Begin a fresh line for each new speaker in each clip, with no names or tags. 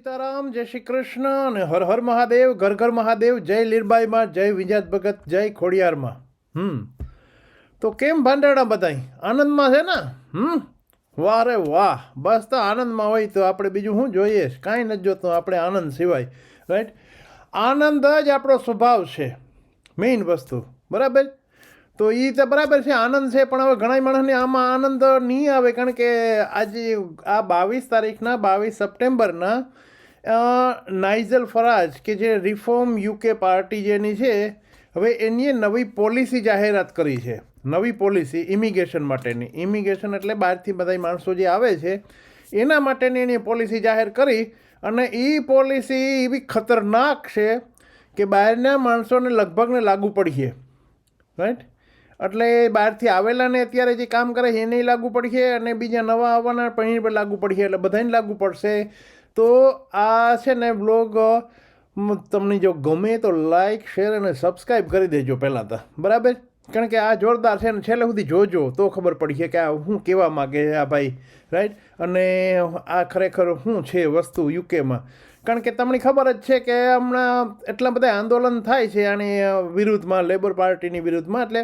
સીતારામ, જય શ્રી કૃષ્ણ અને હર હર મહાદેવ, ઘર ઘર મહાદેવ, જય લીરબાઈમાં, જય વિજાત ભગત, જય ખોડિયારમાં. હમ. તો કેમ ભાંડાડા બધાય? આનંદમાં છે ને? હમ. વાહ રે વાહ. બસ તો આનંદમાં હોય તો આપણે બીજું શું જોઈએ? કાંઈ નથી જોતું આપણે આનંદ સિવાય. રાઈટ આનંદ જ આપણો સ્વભાવ છે. મેઇન વસ્તુ. બરાબર? તો એ તો બરાબર છે, આનંદ છે, પણ હવે ઘણા માણસને આમાં આનંદ નહીં આવે કારણ કે આજે આ બાવીસ તારીખના બાવીસ સપ્ટેમ્બરના નાઇઝલ ફરાજ કે જે રિફોર્મ યુકે પાર્ટી જેની છે, હવે એની નવી પોલિસી જાહેરાત કરી છે. નવી પોલિસી ઇમિગ્રેશન માટેની. ઇમિગ્રેશન એટલે બહારથી બધા માણસો જે આવે છે, એના માટેની એની પોલિસી જાહેર કરી અને એ પોલિસી એવી ખતરનાક છે કે બહારના માણસોને લગભગને લાગુ પડીએ રાઈટ એટલે બહારથી આવેલાને અત્યારે જે કામ કરે છે, એને લાગુ પડશે અને બીજા નવા આવવાના પણ લાગુ પડશે એટલે બધાને લાગુ પડશે. તો આ છે ને બ્લોગ તમને જો ગમે તો લાઈક શેર અને સબસ્ક્રાઈબ કરી દેજો પહેલાં તો. બરાબર? કારણ કે આ જોરદાર છે ને છેલ્લે સુધી જોજો, તો ખબર પડી છે કે આ શું કહેવા માગે આ ભાઈ રાઈટ અને આ ખરેખર શું છે વસ્તુ યુકેમાં કારણ કે તમને ખબર જ છે કે હમણાં એટલા બધા આંદોલન થાય છે આની વિરુદ્ધમાં લેબર પાર્ટીની વિરુદ્ધમાં, એટલે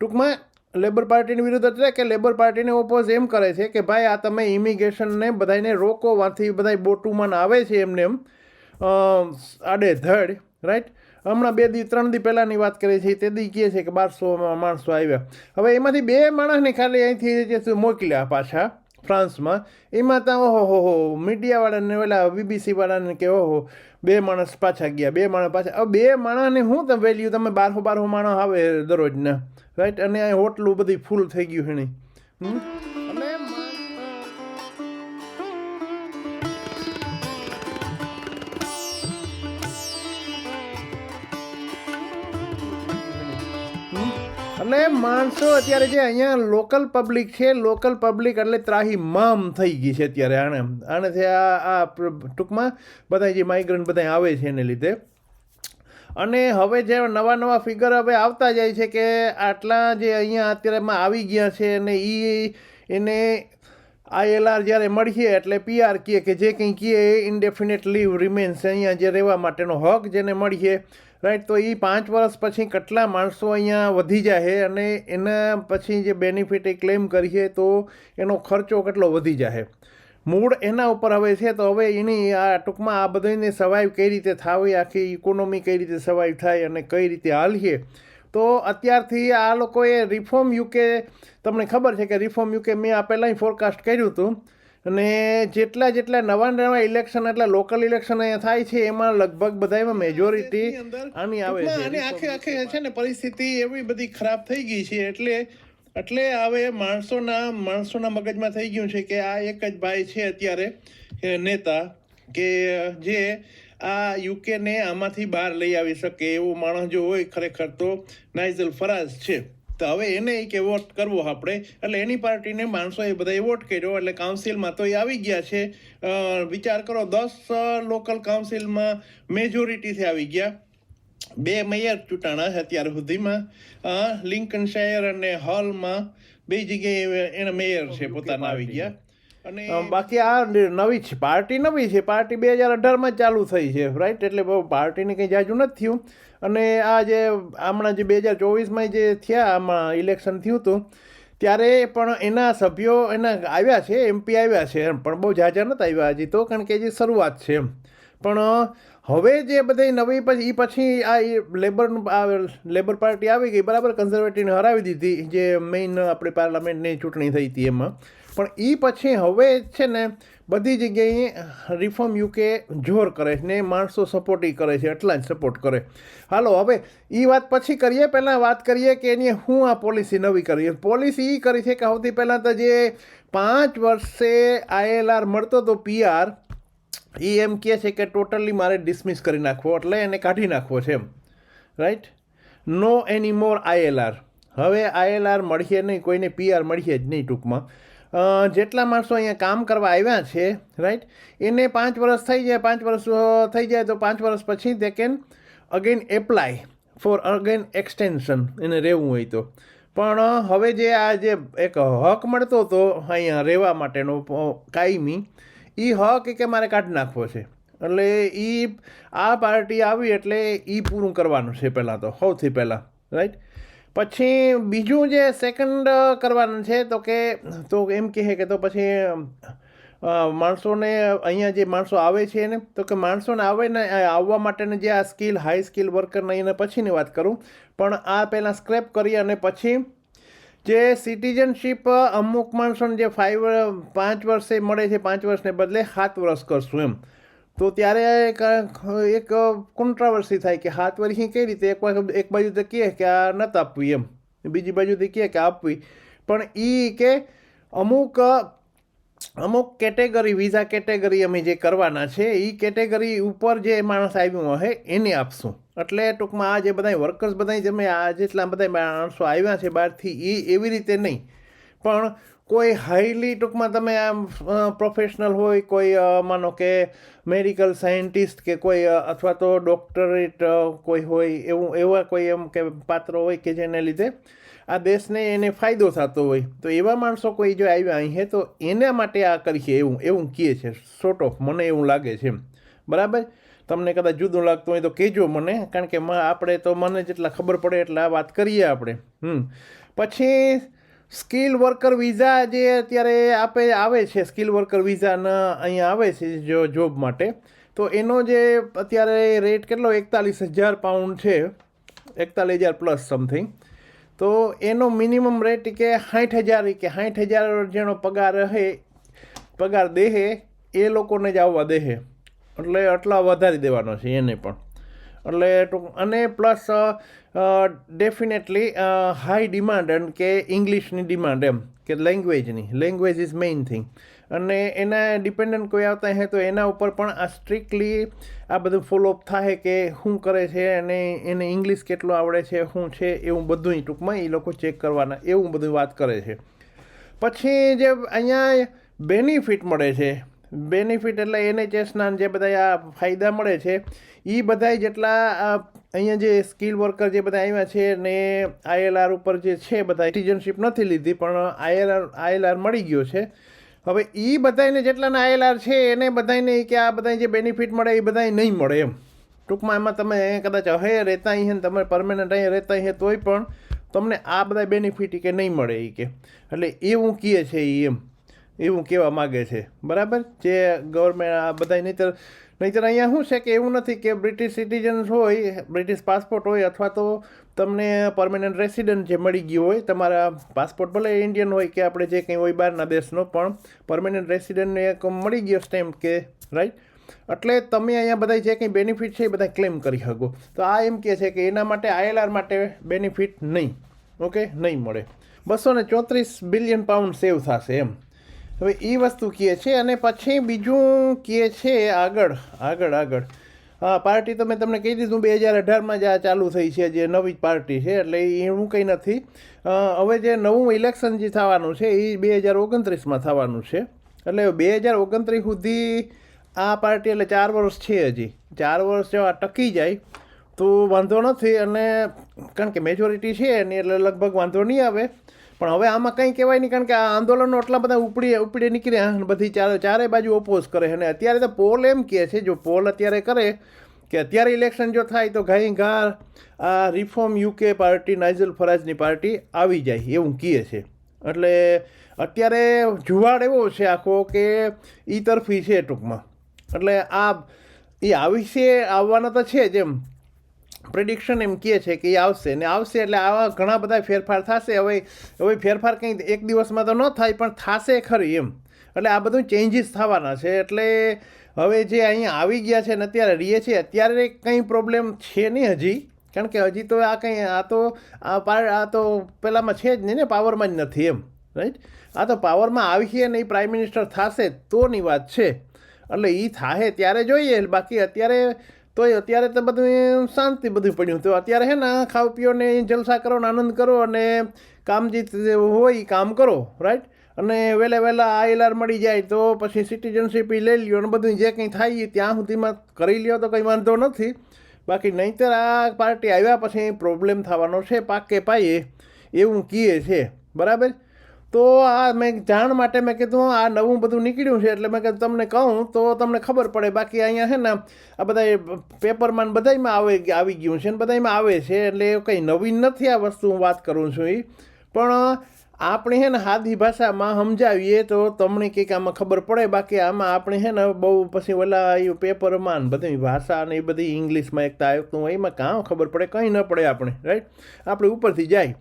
ટૂંકમાં લેબર પાર્ટીની વિરુદ્ધ એટલે કે લેબર પાર્ટીને ઓપોઝ એમ કરે છે કે ભાઈ આ તમે ઇમિગ્રેશનને બધાને રોકો વાંથી બધા બોટુમાં આવે છે એમને એમ. અ, આડે ધડ રાઈટ હમણાં બે દી ત્રણ દી પહેલાંની વાત કરીએ છીએ તે દી કહે છે કે બારસો માણસો આવ્યા. હવે એમાંથી બે માણસને ખાલી અહીંથી જે મોકલ્યા પાછા. ફ્રાન્સમાં. એમાં ત્યાં ઓહો હો મીડિયાવાળાને ઓલા બીબીસી વાળાને કે ઓહો, બે માણસ પાછા ગયા, બે માણસ પાછા. હવે બે માણસને શું તમે વેલ્યુ તમે બારસો બારસો માણસ આવે દરરોજના. રાઈટ અને આ હોટલું બધી ફૂલ થઈ ગયું છે નહીં એટલે માણસો અત્યારે જે અહીંયા લોકલ પબ્લિક છે લોકલ પબ્લિક એટલે ત્રાહી મામ થઈ ગઈ છે અત્યારે આણે. આનેથી આ આ ટૂંકમાં બધા જે માઇગ્રન્ટ બધા આવે છે એને લીધે. અને હવે જે નવા નવા ફિગર હવે આવતા જાય છે કે આટલા જે અહીંયા અત્યારેમાં આવી ગયા છે અને એ એને આઈએલઆર જ્યારે મળીએ એટલે પીઆર કહે કે જે કંઈ કહે ઇન્ડેફિનેટ લીવ રિમેન્સ અહીંયા જે રહેવા માટેનો હક જેને મળીએ રાઈટ તો એ પાંચ વર્ષ પછી કેટલા માણસો અહીંયા વધી જાય અને એના પછી જે બેનિફિટ એ ક્લેમ કરીએ તો એનો ખર્ચો કેટલો વધી જાય મૂળ એના ઉપર હવે છે, તો હવે એની આ ટૂંકમાં આ બધાને સવાઈવ કઈ રીતે થાવી, આખી ઇકોનોમી કઈ રીતે સવાઈવ થાય અને કઈ રીતે હાલીએ? તો અત્યારથી આ લોકોએ રિફોર્મ યુકે, તમને ખબર છે કે રિફોર્મ યુકે મેં આ પહેલાંય ફોરકાસ્ટ કર્યું હતું. અને જેટલા જેટલા નવા નવા ઇલેક્શન એટલે લોકલ ઇલેક્શન અહીંયા થાય છે એમાં લગભગ બધામાં મેજોરિટી આની આવે છે. આની આખે આખે છે ને પરિસ્થિતિ એવી બધી ખરાબ થઈ ગઈ છે એટલે એટલે હવે માણસોના માણસોના મગજમાં થઈ ગયું છે કે આ એક જ ભાઈ છે અત્યારે નેતા કે જે આ યુકેને આમાંથી બહાર લઈ આવી શકે એવો માણસ જો હોય ખરેખર તો નાઇઝલ ફરાઝ છે. તો હવે એને કે વોટ કરવો આપણે. એટલે એની પાર્ટીને માણસોએ બધાએ વોટ કર્યો. એટલે કાઉન્સિલમાં તો એ આવી ગયા છે. વિચાર કરો દસ લોકલ કાઉન્સિલમાં મેજોરિટીથી આવી ગયા. બે મેયર ચૂંટાણા છે અત્યાર સુધીમાં. લિંકન શાયર અને હોલમાં બે જગ્યાએ એના મેયર છે પોતાના આવી ગયા. અને બાકી આ નવી છે પાર્ટી નવી છે પાર્ટી બે હજાર અઢારમાં ચાલુ થઈ છે રાઈટ એટલે પાર્ટીને કંઈ જાજુ નથી થયું. અને આ જે હમણાં જે બે હજાર ચોવીસમાં જે થયા આમાં ઇલેક્શન થયું હતું, ત્યારે પણ એના સભ્યો એના આવ્યા છે એમપી આવ્યા છે એમ, પણ બહુ ઝાઝા નથી આવ્યા હજી તો, કારણ કે જે શરૂઆત છે એમ. પણ હવે જે બધી નવી પછી એ પછી આ લેબર લેબર પાર્ટી આવી ગઈ, બરાબર કન્ઝર્વેટિવને હરાવી દીધી, જે મેઇન આપણી પાર્લામેન્ટની ચૂંટણી થઈ હતી એમાં. પણ એ પછી હવે છે ને બધી જગ્યાએ રિફોર્મ યુકે જોર કરે છે ને માણસો સપોર્ટ ઈ કરે છે, એટલા જ સપોર્ટ કરે. હાલો, હવે એ વાત પછી કરીએ. પહેલાં વાત કરીએ કે એની હું આ પોલિસી નવી કરી. પોલિસી એ કરી છે કે સૌથી પહેલાં તો જે પાંચ વર્ષે આઈએલઆર મળતો તો પીઆર એ એમ કહે છે કે ટોટલી મારે ડિસમિસ કરી નાખવો, એટલે એને કાઢી નાખવો છે એમ. Right no any more ILR હવે આઈએલઆર મળીએ નહીં, કોઈને પીઆર મળીએ જ નહીં ટૂંકમાં. જેટલા માણસો અહીંયા કામ કરવા આવ્યા છે રાઈટ એને પાંચ વર્ષ થઈ જાય, પાંચ વર્ષ થઈ જાય તો પાંચ વર્ષ પછી તે can again apply for again extension એને રહેવું હોય તો. પણ હવે જે આ જે એક હક મળતો હતો અહીંયા રહેવા માટેનો કાયમી એ હક કે મારે કાઢી નાખવો છે. એટલે એ આ પાર્ટી આવી એટલે એ પૂરું કરવાનું છે પહેલાં તો, સૌથી પહેલાં રાઈટ પછી બીજું જે સેકન્ડ કરવાનું છે, તો કે, તો એમ કહે કે તો પછી માણસોને અહીંયા જે માણસો આવે છે ને તો કે માણસોને આવે ને આવવા માટેની જે આ સ્કિલ હાઈ સ્કિલ વર્કરને એને પછીની વાત કરું. પણ આ પહેલાં સ્ક્રેપ કરી અને પછી જે સિટીઝનશીપ અમુક માણસોને જે ફાઈવ પાંચ વર્ષે મળે છે, પાંચ વર્ષને બદલે સાત વર્ષ કરશું એમ. તો ત્યારે એક કોન્ટ્રાવર્સી થાય કે હાથ વર્ષની કઈ રીતે? એક એક બાજુ તો કહે કે આ નત આપવી એમ. બીજી બાજુથી કહે કે આપવી. પણ એ કે અમુક અમુક કેટેગરી વિઝા કેટેગરી અમે જે કરવાના છે એ કેટેગરી ઉપર જે માણસ આવ્યું હોય એને આપશું. એટલે ટૂંકમાં આ જે બધા વર્કર્સ બધા તમે આ જેટલા બધા માણસો આવ્યા છે બહારથી એ એવી રીતે નહીં. પણ કોઈ હાઈલી ટૂંકમાં તમે આમ પ્રોફેશનલ હોય, કોઈ માનો કે મેડિકલ સાયન્ટિસ્ટ કે કોઈ અથવા તો ડોક્ટરેટ કોઈ હોય, એવું, એવા કોઈ એમ કે પાત્ર હોય કે જેને લીધે આ દેશને એને ફાયદો થતો હોય. તો એવા માણસો કોઈ જો આવ્યા અહીં તો એના માટે આ કરીએ એવું એવું કહે છે સોર્ટ ઓફ મને એવું લાગે છે બરાબર? તમને કદાચ જુદું લાગતું હોય તો કહેજો મને, કારણ કે આપણે તો મને જેટલા ખબર પડે એટલા વાત કરીએ આપણે. હમ. પછી સ્કિલ વર્કર વિઝા જે અત્યારે આપે આવે છે, સ્કિલ વર્કર વિઝાના અહીંયા આવે છે જો જોબ માટે, તો એનો જે અત્યારે રેટ કેટલો? એકતાલીસ હજાર પાઉન્ડ છે, એકતાલીસ હજાર પ્લસ સમથિંગ. તો એનો મિનિમમ રેટ કે સાઠ હજાર, કે સાઠ હજાર જેનો પગાર રહે, પગાર દેહે, એ લોકોને જ આવવા દેહે. એટલે આટલા વધારી દેવાનો છે એને પણ. એટલે ટૂંક અને પ્લસ ડેફિનેટલી હાઈ ડિમાન્ડ એમ કે ઇંગ્લિશની ડિમાન્ડ એમ કે લેંગ્વેજની લેંગ્વેજ ઇઝ મેઇન થિંગ અને એના ડિપેન્ડન્ટ કોઈ આવતા હે તો એના ઉપર પણ આ સ્ટ્રિક્ટલી આ બધું ફોલોઅપ થાય કે શું કરે છે અને એને ઇંગ્લિશ કેટલું આવડે છે, શું છે એવું બધું ટૂંકમાં એ લોકો ચેક કરવાના. એવું બધું વાત કરે છે. પછી જે અહીંયા બેનિફિટ મળે છે બેનિફિટ એટલે એનએચએસના જે બધા આ ફાયદા મળે છે એ બધા જેટલા અહીંયા જે સ્કિલ વર્કર જે બધા આવ્યા છે ને આઈએલઆર ઉપર જે છે બધા સિટીઝનશીપ નથી લીધી, પણ આઈએલઆર આઈએલઆર મળી ગયો છે. હવે એ બધાને જેટલાના આઈએલઆર છે, એને બધાને કે આ બધા જે બેનિફિટ મળે એ બધાય નહીં મળે એમ. ટૂંકમાં એમાં તમે કદાચ હવે રહેતા અહીં તમે પરમેનન્ટ અહીંયા રહેતા અહીં તોય પણ તમને આ બધા બેનિફિટ કે નહીં મળે એ કે. એટલે એવું કહે છે એ એમ. એવું કહેવા માગે છે. બરાબર? જે ગવર્મેન્ટ આ બધા નહીતર નહીતર અહીંયા શું છે કે એવું નથી કે બ્રિટિશ સિટીઝન્સ હોય બ્રિટિશ પાસપોર્ટ હોય અથવા તો તમને પરમેનન્ટ રેસિડન્ટ જે મળી ગયું હોય, તમારા પાસપોર્ટ ભલે ઇન્ડિયન હોય કે આપણે જે કંઈ હોય બહારના દેશનો, પણ પરમેનન્ટ રેસિડન્ટને એક મળી ગયો સ્ટેમ્પ કે રાઈટ એટલે તમે અહીંયા બધા જે કંઈ બેનિફિટ છે એ બધા ક્લેમ કરી શકો. તો આ એમ કહે છે કે એના માટે આઈએલઆર માટે બેનિફિટ નહીં. ઓકે નહીં મળે. બસો ને ચોત્રીસ બિલિયન પાઉન્ડ સેવ થશે એમ. હવે એ વસ્તુ કહે છે અને પછી બીજું કહે છે આગળ આગળ આગળ. હા, પાર્ટી તો મેં તમને કહી દીધું, બે હજાર અઢારમાં જ આ ચાલુ થઈ છે, જે નવી પાર્ટી છે, એટલે એવું કંઈ નથી. હવે જે નવું ઇલેક્શન જે થવાનું છે એ બે હજાર ઓગણત્રીસમાં થવાનું છે. એટલે બે હજાર ઓગણત્રીસ સુધી આ પાર્ટી, એટલે ચાર વર્ષ છે હજી. ચાર વર્ષ જો આ ટકી જાય, તો વાંધો નથી. અને કારણ કે મેજોરિટી છે એની, એટલે લગભગ વાંધો નહીં આવે. પણ હવે આમાં કંઈ કહેવાય નહીં, કારણ કે આ આંદોલનો એટલા બધા ઉપડી ઉપડી નીકળ્યા અને બધી ચારે ચારે બાજુ ઓપોઝ કરે અને અત્યારે તો પોલ એમ કહે છે, જો પોલ અત્યારે કરે કે અત્યારે ઇલેક્શન જો થાય તો ઘાઈ ઘા આ રિફોર્મ યુકે પાર્ટી નાઇઝલ ફરાજની પાર્ટી આવી જાય, એવું કહે છે. એટલે અત્યારે જુવાડ એવો છે આખો કે એ તરફી છે ટૂંકમાં. એટલે આ એ આવી છે આવવાના તો છે જ એમ. પ્રિડિક્શન એમ કહે છે કે એ આવશે. ને આવશે એટલે આવા ઘણા બધા ફેરફાર થશે. હવે હવે ફેરફાર કંઈ એક દિવસમાં તો ન થાય, પણ થશે ખરી એમ. એટલે આ બધું ચેન્જીસ થવાના છે. એટલે હવે જે અહીંયા આવી ગયા છે ને અત્યારે રહીએ છીએ, અત્યારે કંઈ પ્રોબ્લેમ છે નહીં હજી. કારણ કે હજી તો આ કંઈ, આ તો, આ પા આ તો પહેલાંમાં છે જ નહીં ને, પાવરમાં જ નથી એમ. રાઈટ આ તો પાવરમાં આવી છે ને એ પ્રાઇમ મિનિસ્ટર થશે તોની વાત છે. એટલે એ થાય ત્યારે જોઈએ. બાકી અત્યારે તોય અત્યારે તો બધું શાંતિ બધું પડ્યું. તો અત્યારે હે ને ખાવ પીઓ ને જલસા કરો ને આનંદ કરો અને કામ જે હોય કામ કરો રાઈટ અને વહેલા વહેલા આઈએલઆર મળી જાય તો પછી સિટીઝનશીપ લઈ લ્યો અને બધું જે કંઈ થાય ત્યાં સુધીમાં કરી લ્યો તો કંઈ વાંધો નથી. બાકી નહીંતર આ પાર્ટી આવ્યા પછી પ્રોબ્લેમ થવાનો છે, પાકે પાયે એવું કીએ છે. બરાબર? તો આ મેં જાણ માટે મેં કીધું, આ નવું બધું નીકળ્યું છે, એટલે મેં કીધું, તમને કહું તો તમને ખબર પડે, બાકી અહીંયા છે ને, આ બધા પેપરમાં બધામાં આવે, આવી ગયું છે ને બધાયમાં આવે છે, એટલે કંઈ નવીન નથી આ વસ્તુ હું વાત કરું છું એ પણ આપણે છે ને સાદી ભાષામાં સમજાવીએ તો તમને કંઈક આમાં ખબર પડે, બાકી આમાં આપણે છે ને બહુ પછી ઓલા એ પેપરમાં બધી ભાષા ને એ બધી ઇંગ્લિશમાં એકતા આવ્યું હોય એમાં કાં ખબર પડે, કંઈ ન પડે આપણે રાઈટ આપણે ઉપરથી જાય.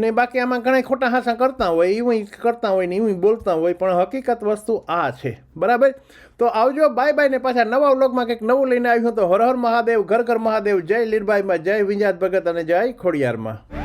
ને બાકી આમાં ઘણા ખોટા હાસા કરતા હોય એવું કરતા હોય ને એવું બોલતા હોય, પણ હકીકત વસ્તુ આ છે. બરાબર? તો આવજો બાય બાય ને પાછા નવા વ્લોગમાં કંઈક નવું લઈને આવ્યું તો હર હર મહાદેવ, ઘર ઘર મહાદેવ, જય લીરબાઈમાં જય વિંજાત ભગત અને જય ખોડિયારમાં.